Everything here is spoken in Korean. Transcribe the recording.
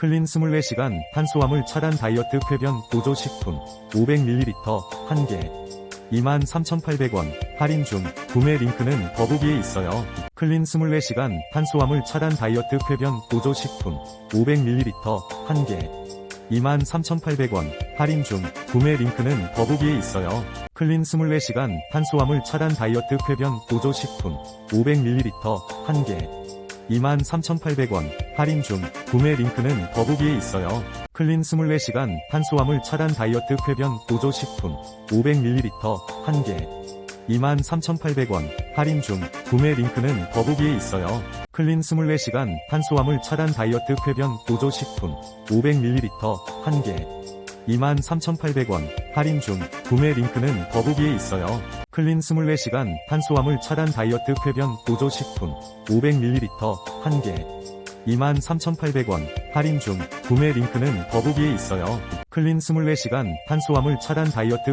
클린 24시간 탄수화물 차단 다이어트 쾌변 보조 식품 500ml 1개 23,800원 할인 중 구매 링크는 더보기에 있어요. 클린 24시간 탄수화물 차단 다이어트 쾌변 보조 식품 500ml 1개 23,800원 할인 중 구매 링크는 더보기에 있어요. 클린 24시간 탄수화물 차단 다이어트 쾌변 보조 식품 500ml 1개 23,800원 할인 중 구매 링크는 더보기에 있어요. 클린 24시간 탄수화물 차단 다이어트 쾌변 보조 식품 500ml 1개 23,800원 할인 중 구매 링크는 더보기에 있어요. 클린 24시간 탄수화물 차단 다이어트 쾌변 보조 식품 500ml 1개 23,800원 할인 중 구매 링크는 더보기에 있어요. 클린 24시간 탄수화물 차단 다이어트 쾌변 보조 식품 500ml 1개 23,800원 할인 중 구매 링크는 더보기에 있어요. 클린 24시간 탄수화물 차단 다이어트 쾌